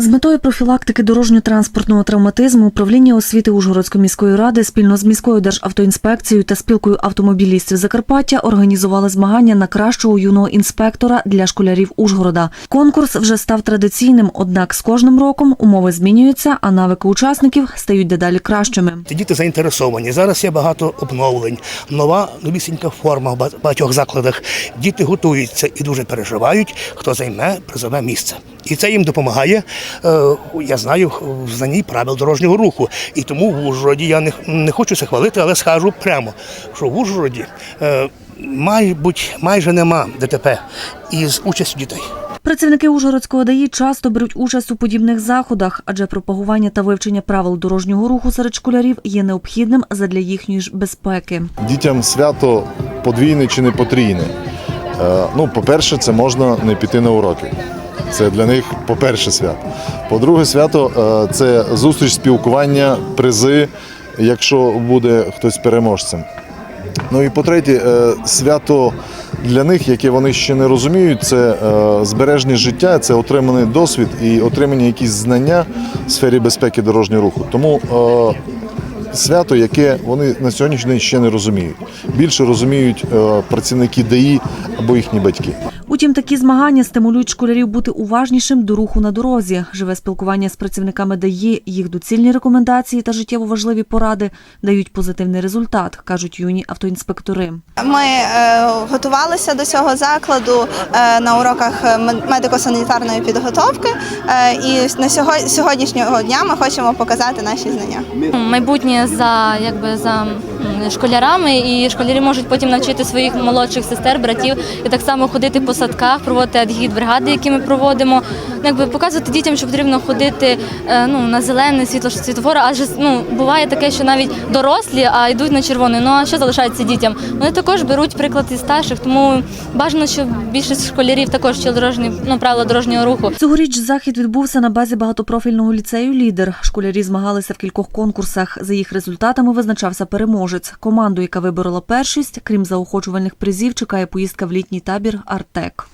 З метою профілактики дорожньо-транспортного травматизму управління освіти Ужгородської міської ради спільно з міською державтоінспекцією та спілкою автомобілістів Закарпаття організували змагання на кращого юного інспектора для школярів Ужгорода. Конкурс вже став традиційним, однак з кожним роком умови змінюються, а навики учасників стають дедалі кращими. Діти заінтересовані. Зараз є багато обновлень, нова новісінька форма в багатьох закладах. Діти готуються і дуже переживають, хто займе призове місце. І це їм допомагає. е, Я знаю в знанні правил дорожнього руху. І тому в Ужгороді я не, не хочу це хвалити, але скажу прямо, що в Ужгороді е, мабуть, майже нема ДТП із участю дітей. Працівники Ужгородського ДАІ часто беруть участь у подібних заходах, адже пропагування та вивчення правил дорожнього руху серед школярів є необхідним задля їхньої ж безпеки. Дітям свято подвійне чи не потрійне. Е, Ну, по-перше, це можна не піти на уроки. Це для них, по-перше, свято. По-друге, свято е, це зустріч спілкування, призи, якщо буде хтось переможцем. Ну і по-третє, е, свято для них, яке вони ще не розуміють, це е, збереження життя, це отриманий досвід і отримані якісь знання в сфері безпеки дорожнього руху. Тому свято, яке вони на сьогоднішній день ще не розуміють. Більше розуміють працівники ДАІ або їхні батьки. Утім, такі змагання стимулюють школярів бути уважнішим до руху на дорозі. Живе спілкування з працівниками ДАІ, їх доцільні рекомендації та життєво важливі поради дають позитивний результат, кажуть юні автоінспектори. Ми е, готувалися до цього закладу е, на уроках е, мед- медико-санітарної підготовки, е, і на сього- сьогоднішнього дня ми хочемо показати наші знання. майбутнє за якби за школярами, і школярі можуть потім навчити своїх молодших сестер, братів і так само ходити по садках, проводити адгіт бригади, які ми проводимо. Ну, якби показувати дітям, що потрібно ходити е, ну на зелене світло світофора, адже ну буває таке, що навіть дорослі, а йдуть на червоне. Ну а що залишається дітям? Вони також беруть приклад із старших, тому бажано, щоб більшість школярів також вчили дорожні ну правила дорожнього руху. Цьогоріч захід відбувся на базі багатопрофільного ліцею Лідер. Школярі змагалися в кількох конкурсах. За їх результатами визначався переможець. Команду, яка виборола першість, крім заохочувальних призів, чекає поїздка в літній табір Артек.